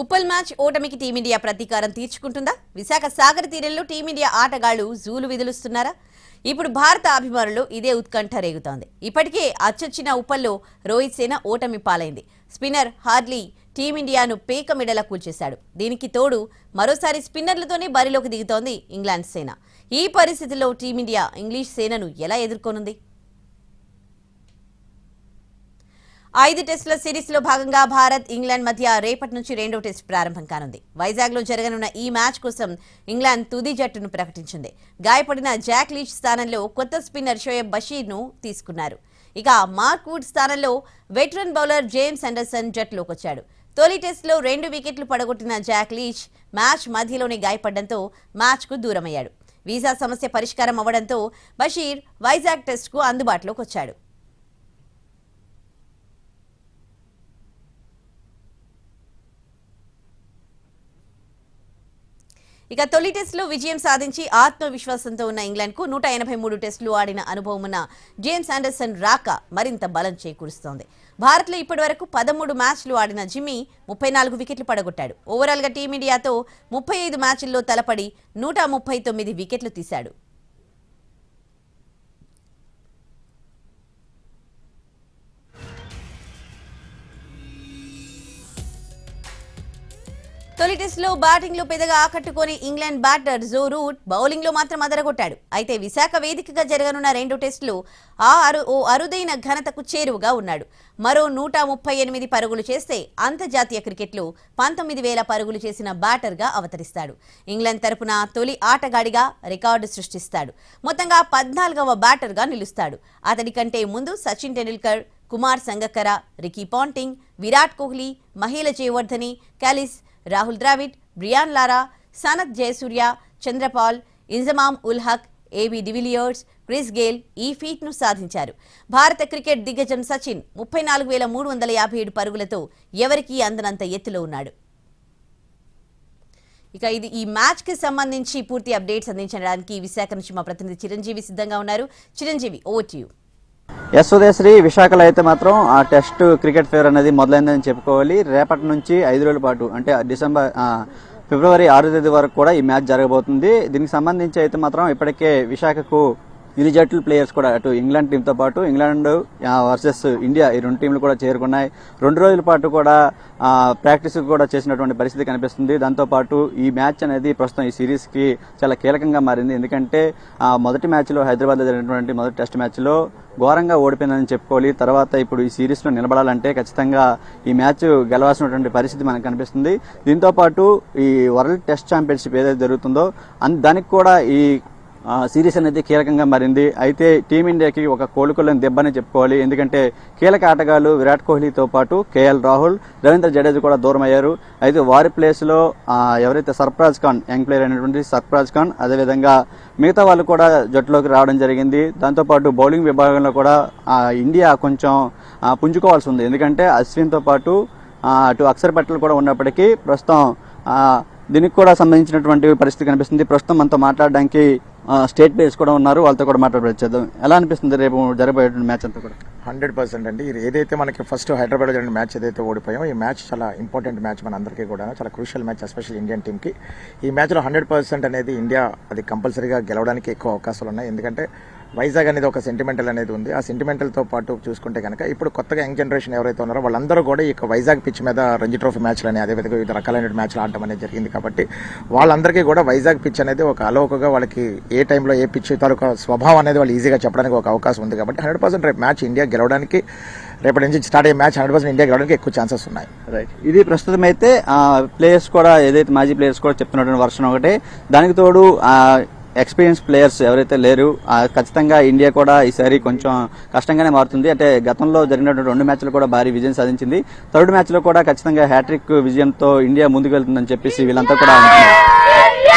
Uppal match ఓటమికి team India ప్రతీకారం తీర్చుకుంటుందా? విశాఖ సాగర్ తీరంలో టీమిండియా ఆటగాళ్ళు జూలు విదులుస్తున్నారా? ఇప్పుడు భారత అభిమానులు ఇదే ఉత్కంఠ రేగుతోంది. ఇప్పటికే అచ్చొచ్చిన ఉప్పల్లో రోహిత్ సేన ఓటమి పాలైంది. స్పిన్నర్ హార్లీ టీమిండియాను పేక మెడల కూల్చేశాడు. దీనికి తోడు మరోసారి స్పిన్నర్లతోనే బరిలోకి దిగుతోంది ఇంగ్లాండ్ సేన. ఈ పరిస్థితిలో టీమిండియా ఇంగ్లీష్ సేనను ఎలా ఎదుర్కొనుంది? ఐదు టెస్టుల సిరీస్లో భాగంగా భారత్ ఇంగ్లాండ్ మధ్య రేపటి నుంచి రెండో టెస్ట్ ప్రారంభం కానుంది. వైజాగ్లో జరగనున్న ఈ మ్యాచ్ కోసం ఇంగ్లాండ్ తుది జట్టును ప్రకటించింది. గాయపడిన జాక్ లీచ్ స్థానంలో కొత్త స్పిన్నర్ షోయబ్ బషీర్ను తీసుకున్నారు. ఇక మార్క్ వుడ్ స్థానంలో వెటరన్ బౌలర్ జేమ్స్ అండర్సన్ జట్టులోకి వచ్చాడు. తొలి టెస్టులో రెండు వికెట్లు పడగొట్టిన జాక్ లీచ్ మ్యాచ్ మధ్యలోనే గాయపడడంతో మ్యాచ్కు దూరమయ్యాడు. వీసా సమస్య పరిష్కారం అవ్వడంతో బషీర్ వైజాగ్ టెస్ట్కు అందుబాటులోకి వచ్చాడు. ఇక తొలి టెస్టులో విజయం సాధించి ఆత్మవిశ్వాసంతో ఉన్న ఇంగ్లాండ్కు నూట ఎనభై మూడు టెస్టులు ఆడిన అనుభవం ఉన్న జేమ్స్ ఆండర్సన్ రాక మరింత బలం చేకూరుస్తోంది. భారత్లో ఇప్పటివరకు పదమూడు మ్యాచ్లు ఆడిన జిమ్మీ ముప్పై నాలుగు వికెట్లు పడగొట్టాడు. ఓవరాల్గా టీమిండియాతో ముప్పై ఐదు మ్యాచ్ల్లో తలపడి నూట ముప్పై తొమ్మిది వికెట్లు తీశాడు. తొలి టెస్టులో బ్యాటింగ్లో పెద్దగా ఆకట్టుకొని ఇంగ్లాండ్ బ్యాటర్ జో రూట్ బౌలింగ్లో మాత్రం అదరగొట్టాడు. అయితే విశాఖ వేదికగా జరగనున్న రెండు టెస్టులు ఆ అరు ఓ అరుదైన ఘనతకు చేరువగా ఉన్నాడు. మరో నూట ముప్పై ఎనిమిది పరుగులు చేస్తే అంతర్జాతీయ క్రికెట్లో పంతొమ్మిది వేల పరుగులు చేసిన బ్యాటర్గా అవతరిస్తాడు. ఇంగ్లాండ్ తరపున తొలి ఆటగాడిగా రికార్డు సృష్టిస్తాడు. మొత్తంగా పద్నాలుగవ బ్యాటర్గా నిలుస్తాడు. అతడి కంటే ముందు Sachin Tendulkar Kumar Sangakkara Ricky Ponting Virat Kohli Mahela Jayawardene Kallis Rahul Dravid Brian Lara Sanath Jayasuriya Chanderpaul Inzamam ul Haq AB de Villiers Chris Gayle ఈ ఫీట్ను సాధించారు. భారత క్రికెట్ దిగ్గజం సచిన్ ముప్పై నాలుగు వేల మూడు వందల యాభై ఏడు పరుగులతో ఎవరికీ అందనంత ఎత్తులో ఉన్నాడు. ఇక ఇది ఈ మ్యాచ్కి సంబంధించి పూర్తి అప్డేట్స్ అందించడానికి విశాఖ నుంచి మా ప్రతినిధి చిరంజీవి సిద్ధంగా ఉన్నారు. చిరంజీవి ఓవర్ టు యూ విశాఖలో అయితే మాత్రం ఆ టెస్ట్ క్రికెట్ ఫేర్ అనేది మొదలైందని చెప్పుకోవాలి. రేపటి నుంచి ఐదు రోజుల పాటు అంటే డిసెంబర్ ఫిబ్రవరి ఆరో తేదీ వరకు కూడా ఈ మ్యాచ్ జరగబోతుంది. దీనికి సంబంధించి అయితే మాత్రం ఇప్పటికే విశాఖకు ఇరు జట్లు ప్లేయర్స్ కూడా అటు ఇంగ్లాండ్ టీంతో పాటు ఇంగ్లాండ్ వర్సెస్ ఇండియా ఈ రెండు టీంలు కూడా చేరుకున్నాయి. రెండు రోజుల పాటు కూడా ప్రాక్టీస్ కూడా చేసినటువంటి పరిస్థితి కనిపిస్తుంది. దాంతోపాటు ఈ మ్యాచ్ అనేది ప్రస్తుతం ఈ సిరీస్కి చాలా కీలకంగా మారింది. ఎందుకంటే మొదటి మ్యాచ్లో హైదరాబాద్లో జరిగినటువంటి మొదటి టెస్ట్ మ్యాచ్లో ఘోరంగా ఓడిపోయిందని చెప్పుకోవాలి. తర్వాత ఇప్పుడు ఈ సిరీస్లో నిలబడాలంటే ఖచ్చితంగా ఈ మ్యాచ్ గెలవాల్సినటువంటి పరిస్థితి మనకు కనిపిస్తుంది. దీంతో పాటు ఈ వరల్డ్ టెస్ట్ ఛాంపియన్షిప్ ఏదైతే జరుగుతుందో అన్- దానికి కూడా ఈ సిరీస్ అనేది కీలకంగా మారింది. అయితే టీమిండియాకి ఒక కోలుకోలేని దెబ్బని చెప్పుకోవాలి. ఎందుకంటే కీలక ఆటగాళ్ళు విరాట్ కోహ్లీతో పాటు కేఎల్ రాహుల్ రవీంద్ర జడేజా కూడా దూరం అయ్యారు అయితే వారి ప్లేస్లో ఎవరైతే సర్ఫరాజ్ ఖాన్ యంగ్ ప్లేయర్ అయినటువంటి సర్ఫరాజ్ ఖాన్ అదేవిధంగా మిగతా వాళ్ళు కూడా జట్టులోకి రావడం జరిగింది. దాంతోపాటు బౌలింగ్ విభాగంలో కూడా ఇండియా కొంచెం పుంజుకోవాల్సి ఉంది. ఎందుకంటే అశ్విన్తో పాటు అటు అక్షర్ పట్టలు కూడా ఉన్నప్పటికీ ప్రస్తుతం దీనికి కూడా సంబంధించినటువంటి పరిస్థితి కనిపిస్తుంది. ప్రస్తుతం మనతో మాట్లాడడానికి స్టేట్ ప్లేయర్స్ కూడా ఉన్నారు. వాళ్ళతో కూడా మాట్లాడచ్చేద్దాం ఎలా అనిపిస్తుంది రేపు జరగబోయేటువంటి మ్యాచ్ అంతా కూడా? హండ్రెడ్ పర్సెంట్ అండి. ఇది ఏదైతే మనకి ఫస్ట్ హైదరాబాద్ జరిగిన మ్యాచ్ ఏదైతే ఓడిపోయామో ఈ మ్యాచ్ చాలా ఇంపార్టెంట్ మ్యాచ్ మన అందరికీ కూడా. చాలా క్రూషియల్ మ్యాచ్ ఎస్పెషల్ ఇండియన్ టీమ్కి. ఈ మ్యాచ్లో హండ్రెడ్ పర్సెంట్ అనేది ఇండియా అది కంపల్సరీగా గెలవడానికి ఎక్కువ అవకాశాలు ఉన్నాయి. ఎందుకంటే వైజాగ్ అనేది ఒక సెంటిమెంటల్ అనేది ఉంది. ఆ సెంటిమెంటల్తో పాటు చూసుకుంటే కనుక ఇప్పుడు కొత్తగా యంగ్ జనరేషన్ ఎవరైతే ఉన్నారో వాళ్ళందరూ కూడా ఈ వైజాగ్ పిచ్ మీద రంజీ ట్రోఫీ మ్యాచ్లు అనే అదేవిధంగా వివిధ రకాలైన మ్యాచ్లు ఆడటం అనేది జరిగింది కాబట్టి వాళ్ళందరికీ కూడా వైజాగ్ పిచ్ అనేది ఒక అలోకగా వాళ్ళకి ఏ టైంలో ఏ పిచ్ తాలూకా స్వభావం అనేది వాళ్ళు ఈజీగా చెప్పడానికి ఒక అవకాశం ఉంది కాబట్టి హండ్రెడ్ పర్సెంట్ రేపు మ్యాచ్ ఇండియా గెలవడానికి రేపటి నుంచి స్టార్ట్ అయ్యే మ్యాచ్ హండ్రెడ్ పర్సెంట్ ఇండియా గెలవడానికి ఎక్కువ ఛాన్సెస్ ఉన్నాయి. రైట్ ఇది ప్రస్తుతం అయితే ప్లేయర్స్ కూడా ఏదైతే మాజీ ప్లేయర్స్ కూడా చెప్తున్నటువంటి వర్షన్ ఒకటే. దానికి తోడు ఎక్స్పీరియన్స్ ప్లేయర్స్ ఎవరైతే లేరు ఖచ్చితంగా ఇండియా కూడా ఈసారి కొంచెం కష్టంగానే మారుతుంది. అంటే గతంలో జరిగినటువంటి రెండు మ్యాచ్లు కూడా భారీ విజయం సాధించింది. థర్డ్ మ్యాచ్లో కూడా ఖచ్చితంగా హ్యాట్రిక్ విజయంతో ఇండియా ముందుకు వెళ్తుందని చెప్పేసి వీళ్ళంతా కూడా అంటున్నారు.